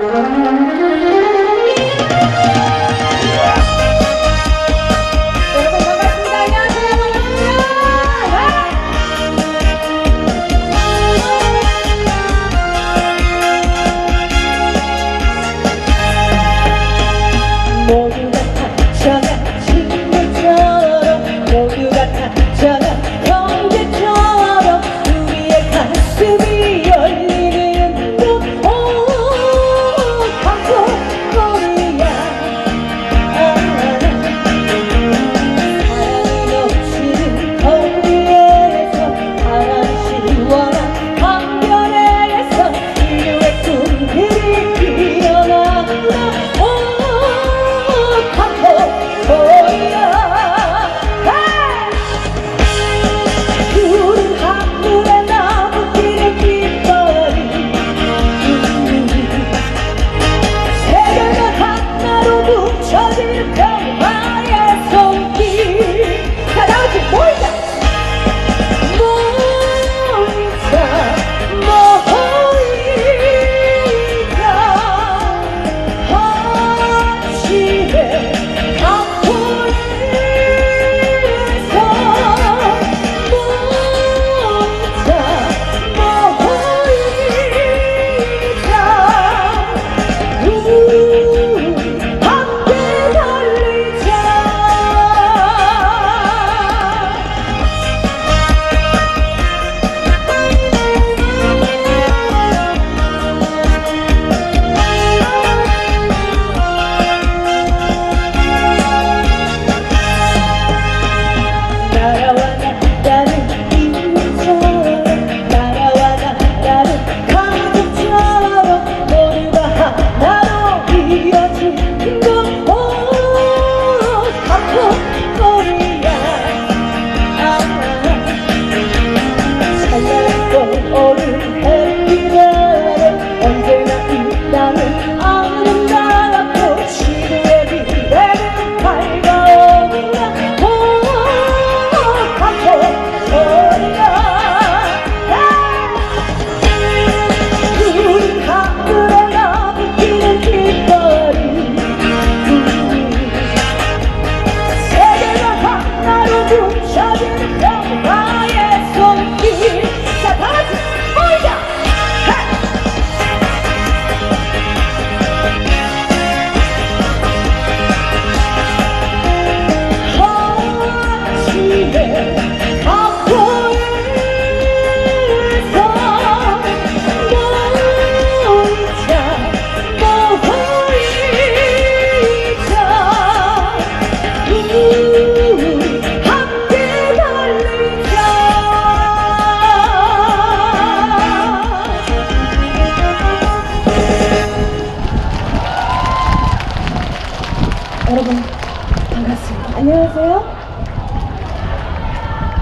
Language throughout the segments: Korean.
여러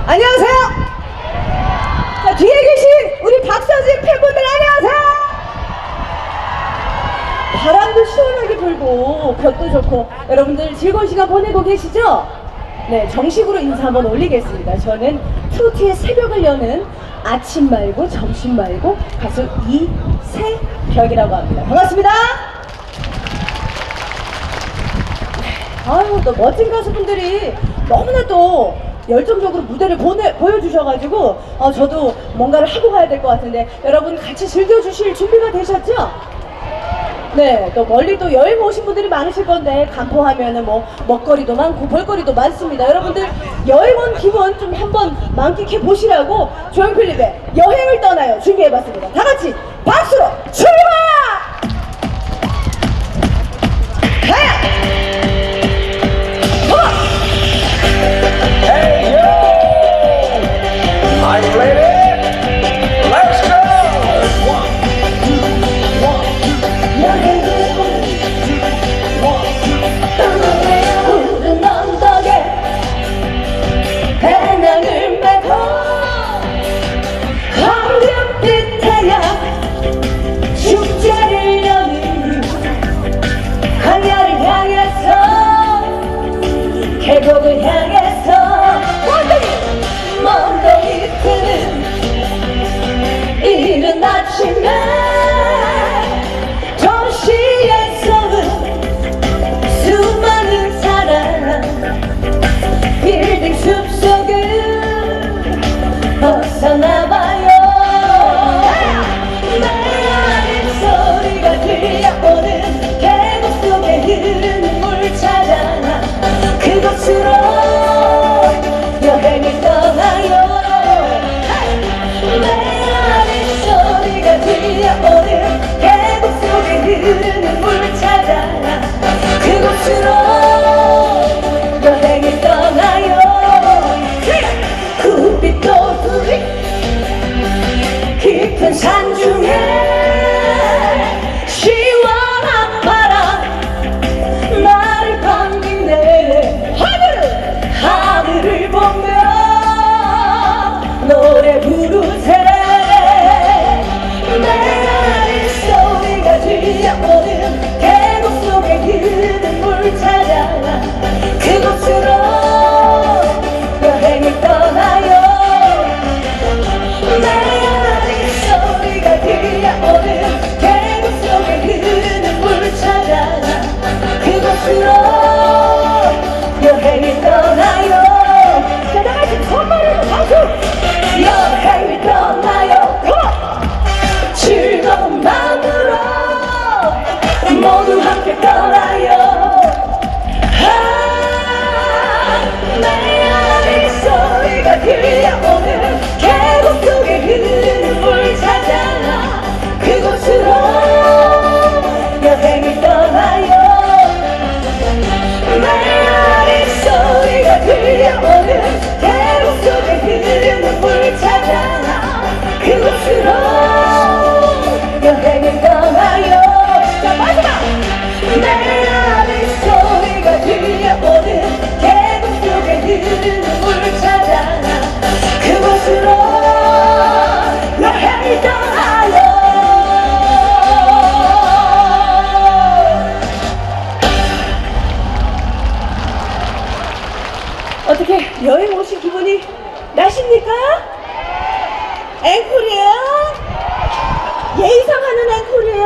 안녕하세요. 자 뒤에 계신 우리 박서진 팬분들 안녕하세요. 바람도 시원하게 불고 볕도 좋고 여러분들 즐거운 시간 보내고 계시죠? 네 정식으로 인사 한번 올리겠습니다. 저는 투티의 새벽을 여는 아침 말고 점심 말고 가수 이새벽이라고 합니다. 반갑습니다. 아유 또 멋진 가수분들이 너무나 또 열정적으로 무대를 보내, 보여주셔가지고 어, 저도 뭔가를 하고 가야 될 것 같은데 여러분 같이 즐겨주실 준비가 되셨죠? 네, 또 멀리 또 여행 오신 분들이 많으실 건데 간포하면은 뭐 먹거리도 많고 볼거리도 많습니다. 여러분들 여행 온 기분 좀 한번 만끽해 보시라고 조용필립의 여행을 떠나요 준비해봤습니다. 다 같이 박수로 출발! I played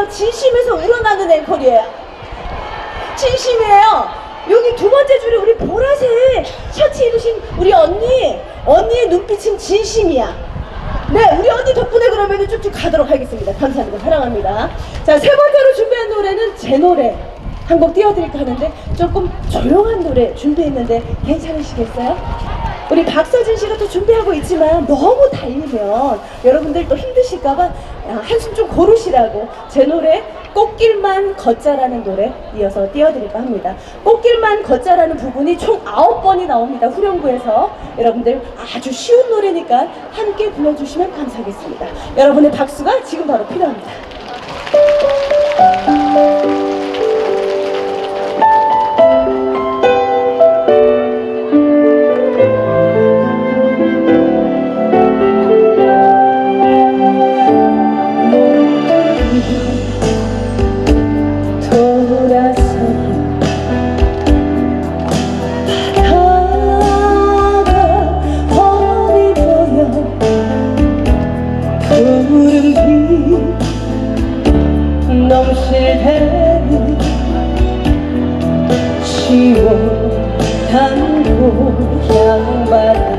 앵콜이에요? 진심에서 우러나는 앵콜이에요? 진심이에요. 여기 두 번째 줄에 우리 보라색 셔츠 입으신 우리 언니, 언니의 눈빛은 진심이야. 네, 우리 언니 덕분에 그러면 쭉쭉 가도록 하겠습니다. 감사합니다. 사랑합니다. 자, 세 번째로 준비한 노래는 제 노래. 한 곡 띄워드릴까 하는데 조금 조용한 노래 준비했는데 괜찮으시겠어요? 우리 박서진 씨가 또 준비하고 있지만 너무 달리면 여러분들 또 힘드실까봐 아, 한숨 좀 고르시라고 제 노래 꽃길만 걷자라는 노래 이어서 띄워드릴까 합니다. 꽃길만 걷자라는 부분이 총 아홉 번이 나옵니다. 후렴구에서 여러분들 아주 쉬운 노래니까 함께 불러주시면 감사하겠습니다. 여러분의 박수가 지금 바로 필요합니다. 시원한 고향바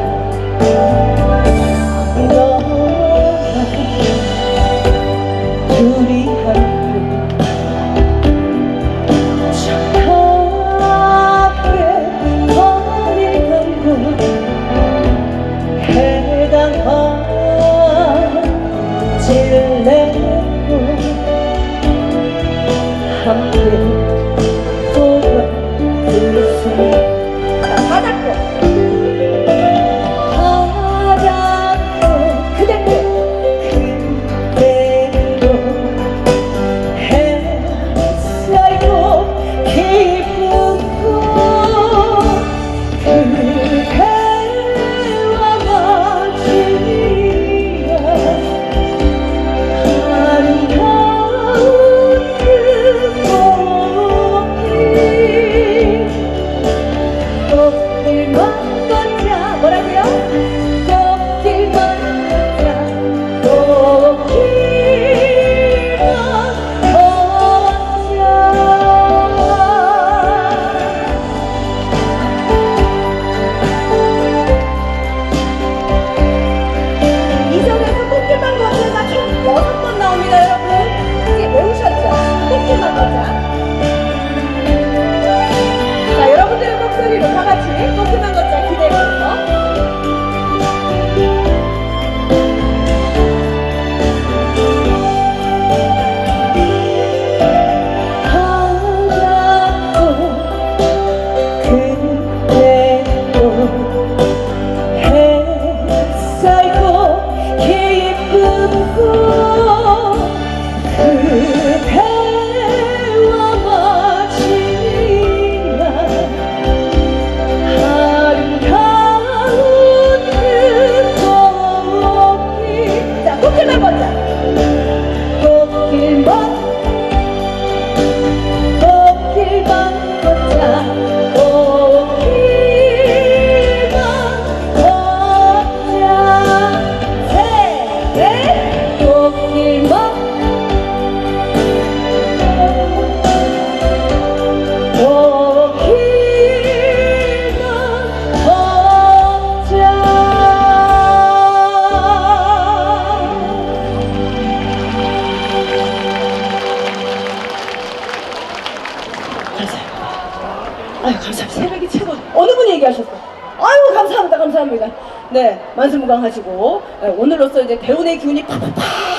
아유, 감사합니다. 새벽이 최고. 어느 분이 얘기하셨어요? 아유, 감사합니다. 감사합니다. 네, 만수무강하시고, 네, 오늘로써 이제 대운의 기운이 팍팍팍.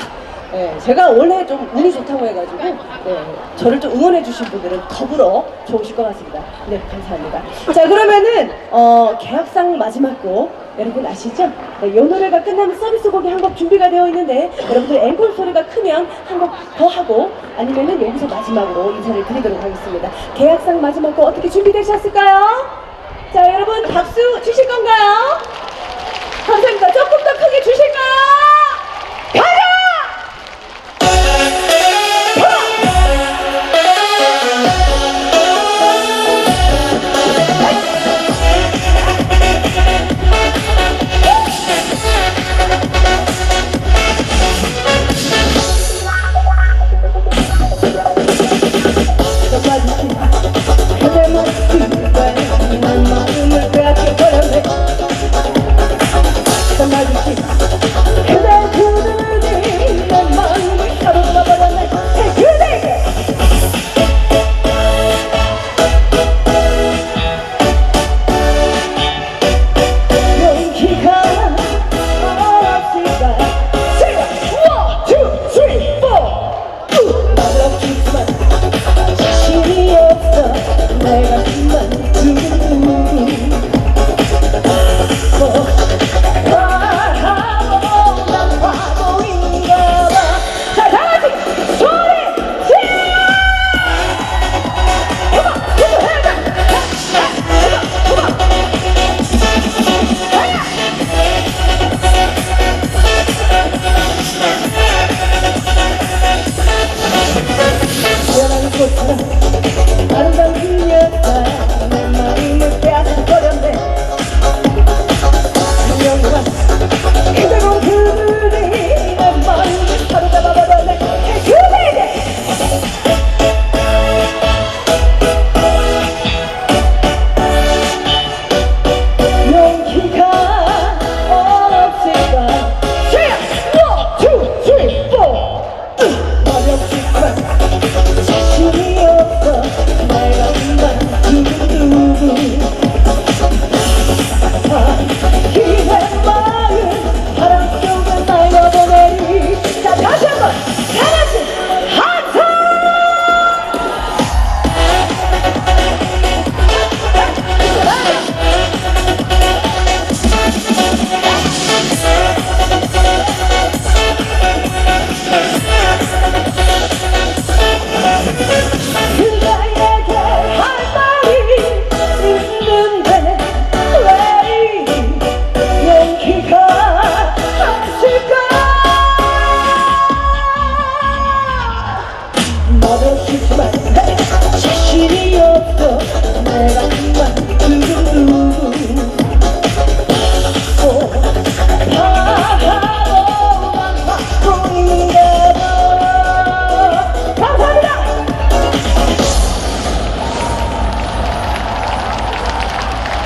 네, 제가 원래 좀 운이 좋다고 해가지고, 네, 저를 좀 응원해 주신 분들은 더불어 좋으실 것 같습니다. 네, 감사합니다. 자, 그러면은, 어, 계약상 마지막 곡, 여러분 아시죠? 네, 이 노래가 끝나면 서비스 곡이 한 곡 준비가 되어 있는데, 여러분들 앵콜 소리가 크면 한 곡 더 하고, 아니면은 여기서 마지막으로 인사를 드리도록 하겠습니다. 계약상 마지막 곡 어떻게 준비되셨을까요? 자, 여러분 박수 주실 건가요? 감사합니다. 조금 더 크게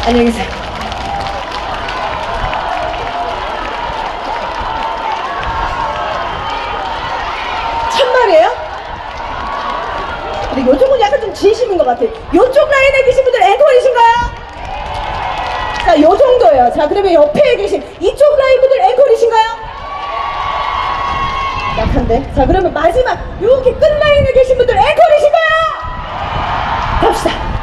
안녕히 계세요. 참말이에요? 근데 요쪽은 약간 좀 진심인 것 같아요. 요쪽 라인에 계신 분들 앵콜이신가요? 자, 요 정도예요. 자, 그러면 옆에 계신 이쪽 라인 분들 앵콜이신가요? 약한데. 자, 그러면 마지막 여기 끝 라인에 계신 분들 앵콜이신가요? 갑시다.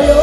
주여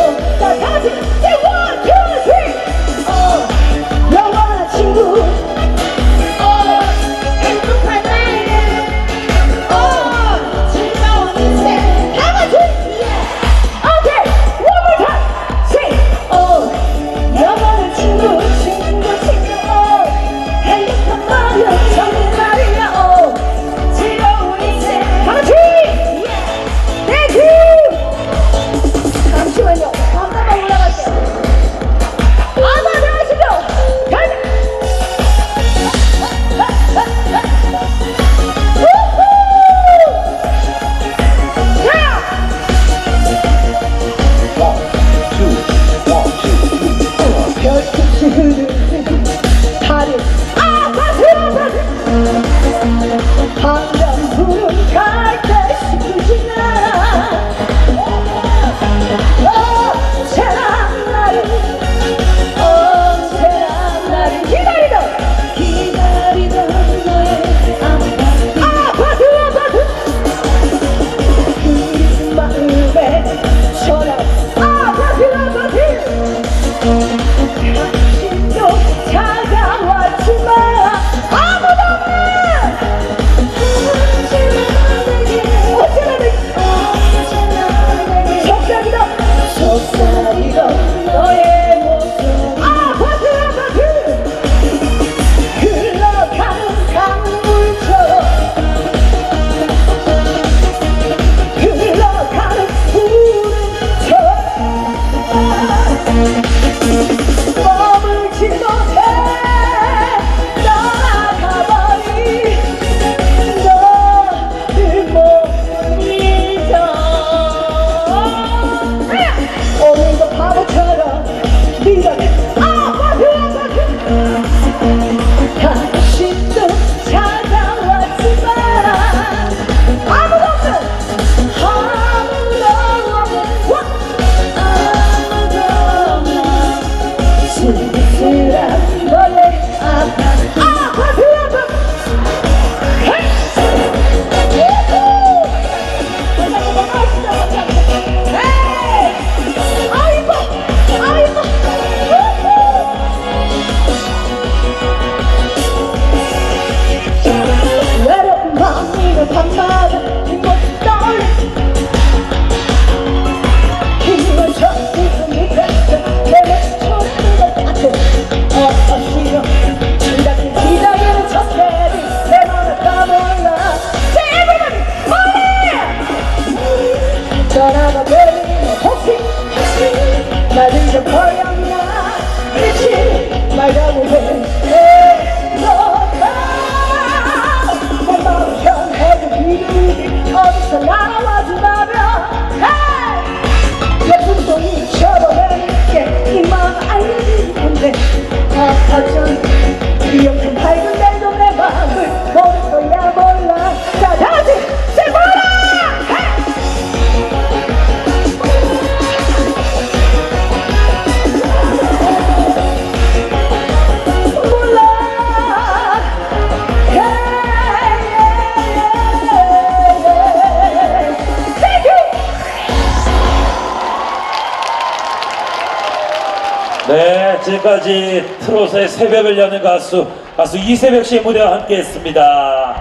지금까지 트롯의 새벽을 여는 가수, 가수 이세벽 씨의 무대와 함께 했습니다.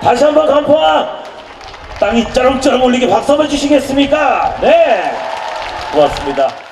다시 한번 간포항! 땅이 쩌렁쩌렁 울리게 박수 한번 주시겠습니까? 네! 고맙습니다.